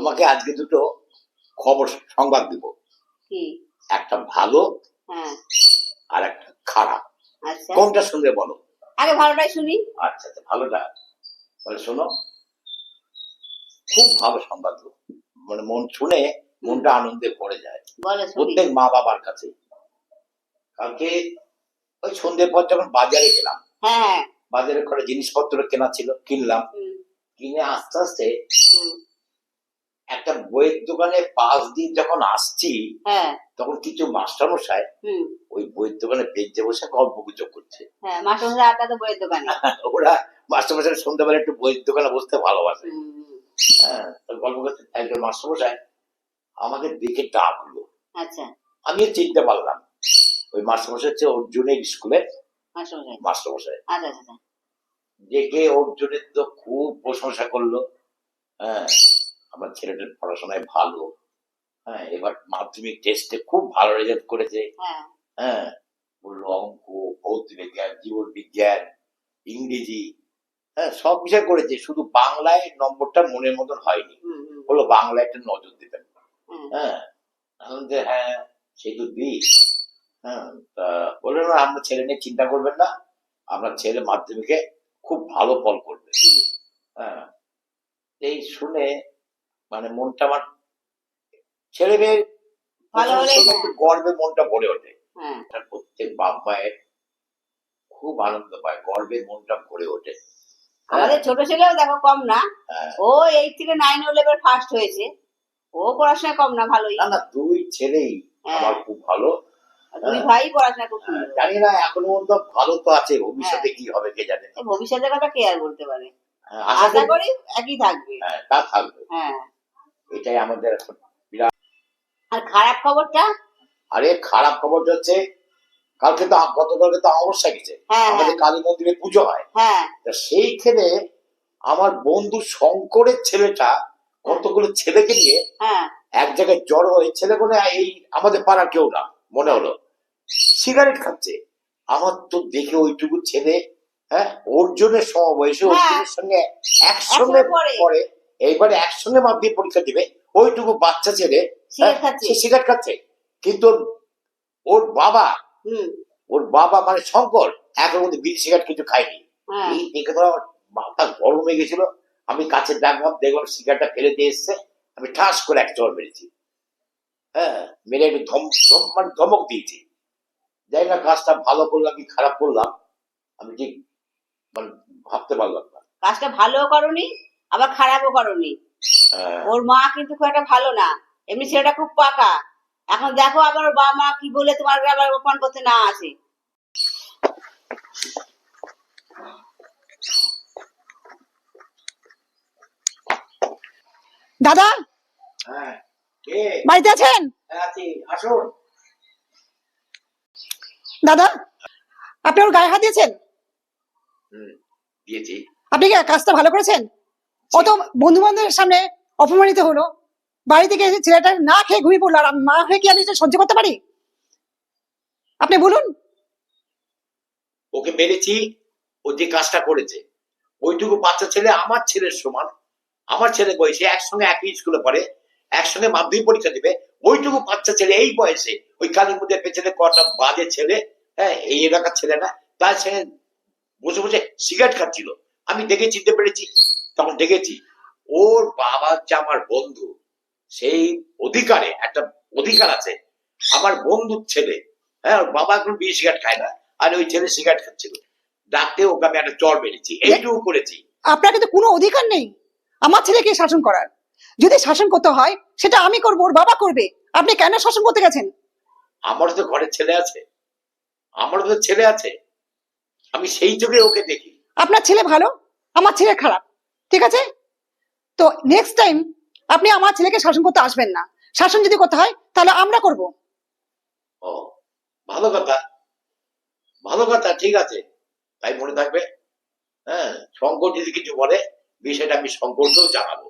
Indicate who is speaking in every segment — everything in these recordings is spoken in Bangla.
Speaker 1: তোমাকে আজকে দুটো খবর সংবাদ দিব। একটা ভালো
Speaker 2: হ্যাঁ।
Speaker 1: আর একটা খারাপ।
Speaker 2: আচ্ছা।
Speaker 1: কোনটা শুনবে বলো?
Speaker 2: আগে ভালোটাই শুনি।
Speaker 1: আচ্ছা আচ্ছা ভালোটা। তাহলে শোনো। খুব ভালো সংবাদ। মানে মন শুনে মনটা আনন্দে ভরে যায়। প্রত্যেক মা বাবার কাছে। কালকে ওই সন্ধ্যের পর যখন বাজারে গেলাম
Speaker 2: হ্যাঁ।
Speaker 1: বাজারে করে জিনিসপত্র কেনা ছিল কিনলাম। কিনে আস্তে আস্তে একটা বইয়ের দোকানে পাঁচ দিন যখন আসছি
Speaker 2: হ্যাঁ।
Speaker 1: তখন কিছু মাস্টারমশাই ওই বইয়ের দোকানে বেঞ্চে বসে গল্প গুজব করছে।
Speaker 2: হ্যাঁ মাস্টার
Speaker 1: ওরা মাস্টারমশাই সন্ধ্যাবেলা একটু বইয়ের দোকানে বসতে ভালোবাসে। হ্যাঁ গল্প করতে একজন মাস্টারমশাই আমাকে দেখে ডাকলো।
Speaker 2: আচ্ছা।
Speaker 1: আমি চিনতে পারলাম। ওই মাস্টারমশাই হচ্ছে অর্জুনের
Speaker 2: মাস্টার মশাই
Speaker 1: মাস্টারমশাই।
Speaker 2: আচ্ছা আচ্ছা।
Speaker 1: দেখে অর্জুনের তো খুব প্রশংসা করল। হ্যাঁ আমার ছেলেটার পড়াশোনায় ভালো। হ্যাঁ এবার মাধ্যমিক টেস্টে খুব ভালো রেজাল্ট করেছে।
Speaker 2: হ্যাঁ।
Speaker 1: হ্যাঁ বলল অঙ্ক ভৌত বিজ্ঞান জীবন বিজ্ঞান ইংরেজি হ্যাঁ সব বিষয় করেছে। শুধু বাংলায় নম্বরটা মনের মতন হয়নি। বলল বাংলায় একটা নজর দেবেন হ্যাঁ বলছি, হ্যাঁ সেই তো দিস। হ্যাঁ তা বললেন না আপনার ছেলে নিয়ে চিন্তা করবেন না। আপনার ছেলে মাধ্যমিকে খুব ভালো ফল করবে। হ্যাঁ এই শুনে মানে মনটা আমার ছেলে মেয়ের
Speaker 2: ভালো হলে
Speaker 1: গর্বে মনটা ভরে ওঠে।
Speaker 2: হ্যাঁ।
Speaker 1: প্রত্যেক বাপ মায়ের খুব আনন্দ পায় গর্বে মনটা ভরে ওঠে। হ্যাঁ,
Speaker 2: আমাদের ছোট ছেলেও দেখো কম না।
Speaker 1: হ্যাঁ।
Speaker 2: ও এইট থেকে নাইন ও লেভেল ফার্স্ট হয়েছে। ও পড়াশোনা কম না ভালোই।
Speaker 1: না না দুই ছেলেই
Speaker 2: হ্যাঁ।
Speaker 1: আমার খুব ভালো।
Speaker 2: দুই
Speaker 1: হ্যাঁ।
Speaker 2: ভাই পড়াশোনা খুব
Speaker 1: হ্যাঁ, জানি না এখনও পর্যন্ত ভালো তো আছে ভবিষ্যতে কি হবে কে জানে।
Speaker 2: ভবিষ্যতের কথা কে আর বলতে পারে?
Speaker 1: হ্যাঁ, আশা করি।
Speaker 2: করি একই থাকবে।
Speaker 1: হ্যাঁ, তা থাকবে।
Speaker 2: হ্যাঁ।
Speaker 1: এটাই আমাদের এখন
Speaker 2: আর খারাপ খবরটা?
Speaker 1: আরে খারাপ খবরটা হচ্ছে কালকে তো গতকালকে তো অমাবস্যা গেছে।
Speaker 2: হ্যাঁ
Speaker 1: আমাদের
Speaker 2: হ্যাঁ।
Speaker 1: কালী মন্দিরে পুজো হয়।
Speaker 2: হ্যাঁ।
Speaker 1: তা সেইখানে আমার বন্ধু শঙ্করের ছেলেটা কতগুলো ছেলেকে নিয়ে এক জায়গায় জড়ো হয়ে ছেলেগুলো এই আমাদের পাড়ার কেউ না। মনে হলো। সিগারেট খাচ্ছে। আমার তো দেখে ওইটুকু ছেলে হ্যাঁ অর্জুনের সমবয়সী
Speaker 2: হ্যাঁ।
Speaker 1: অর্জুনের সঙ্গে একসঙ্গে
Speaker 2: পড়ে।
Speaker 1: পড়ে। এইবারে একসঙ্গে মাধ্যমিক পরীক্ষা দিবে ওইটুকু বাচ্চা ছেলে
Speaker 2: সিগারেট
Speaker 1: হ্যাঁ,
Speaker 2: খাচ্ছে।
Speaker 1: সে সিগারেট খাচ্ছে। কিন্তু ওর- বাবা ওর বাবা মানে শঙ্কর একের মধ্যে বিড়ি সিগারেট কিছু খায়নি।
Speaker 2: হ্যাঁ।
Speaker 1: এই দেখে তো আমার মাথা গরম হয়ে গেছিল। আমি কাছে ডাকলাম দেখলাম সিগারেটটা ফেলে দিয়ে এসছে। আমি ঠাস করে এক চড় মেরেছি। হ্যাঁ মেরে একটু ধম ধম মানে ধমক দিয়েছি। যাই না কাজটা ভালো করলাম কি খারাপ করলাম? আমি ঠিক মানে ভাবতে পারলাম না।
Speaker 2: কাজটা ভালো করনি? আবার খারাপও করনি।
Speaker 1: হ্যাঁ,
Speaker 2: ওর মা কিন্তু খুব একটা ভালো না। এমনি ছেলেটা খুব পাকা। এখন দেখো আবার ওর বাবা মা কি বলে তোমার আবার অপমান করতে না আসে।
Speaker 3: দাদা
Speaker 1: হ্যাঁ
Speaker 3: বাড়িতে আছেন?
Speaker 1: হ্যাঁ, আছি। আসুন।
Speaker 3: দাদা আপনি ওর গায়ে হাত দিয়েছেন? আপনি কি কাজটা ভালো করেছেন? অত বন্ধু বান্ধবের সামনে অপমানিত হলো। বাড়ি থেকে ছেলেটা না খেয়ে ঘুমিয়ে পড়ল, আর মা হয়ে কি আমি সহ্য করতে পারি? আপনি বলুন।
Speaker 1: ওকে মেরেছি, ও যে কাজটা করেছে। ওইটুকু বাচ্চা ছেলে আমার ছেলের সমান। আমার ছেলে বয়সে একসঙ্গে একই স্কুলে পড়ে, একসঙ্গে মাধ্যমিক পরীক্ষা দিবে। ওইটুকু বাচ্চা ছেলে এই বয়সে, ওই কালীর মধ্যে পেছনে কটা বাজে ছেলে হ্যাঁ এই এলাকার ছেলে না, তার সঙ্গে বসে বসে সিগারেট খাচ্ছিল। আমি দেখে চিনতে পেরেছি তখন দেখেছি ওর বাবা হচ্ছে আমার বন্ধু সেই অধিকারে একটা অধিকার আছে আমার বন্ধুর ছেলে হ্যাঁ ওর বাবা এখন বিয়ে সিগারেট খায় না আর ওই ছেলে সিগারেট খাচ্ছিল। ডাকতে ওকে আমি একটা চর মেরেছি এইটুকু করেছি।
Speaker 3: আপনার কিন্তু কোনো অধিকার নেই। আমার ছেলেকে শাসন করার। যদি শাসন করতে হয় সেটা আমি করব ওর বাবা করবে। আপনি কেন শাসন করতে গেছেন?
Speaker 1: আমারও তো ঘরে ছেলে আছে। আমারও তো ছেলে আছে। আমি সেই চোখে ওকে দেখি।
Speaker 3: আপনার ছেলে ভালো? আমার ছেলে খারাপ ঠিক আছে? তো নেক্সট টাইম আপনি আমার ছেলেকে শাসন করতে আসবেন না। শাসন যদি করতে হয় তাহলে আমরা করব।
Speaker 1: ও ভালো কথা। ভালো কথা ঠিক আছে। তাই মনে থাকবে। হ্যাঁ শঙ্কর যদি কিছু বলে বিষয়টা আমি শঙ্করকেও জানাব।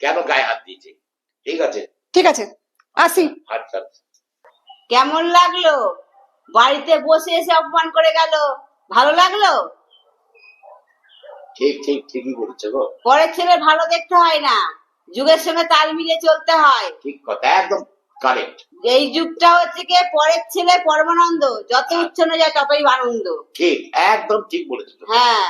Speaker 1: কেন গায়ে হাত দিয়েছে? ঠিক আছে?
Speaker 3: ঠিক আছে আসি।
Speaker 1: আচ্ছা আচ্ছা।
Speaker 2: কেমন লাগল? বাড়িতে বসে এসে অপমান করে গেল। ভালো লাগল?
Speaker 1: ঠিক ঠিক ঠিকই বলেছে গো।
Speaker 2: পরের ছেলে ভালো দেখতে হয় না। যুগের সঙ্গে তাল মিলিয়ে চলতে হয়।
Speaker 1: ঠিক কথা একদম কারেক্ট
Speaker 2: এই যুগটা হচ্ছে কি পরের ছেলে পরমানন্দ। যত উচ্ছন্ন যায় ততই আনন্দ
Speaker 1: ঠিক একদম ঠিক বলেছ
Speaker 2: হ্যাঁ।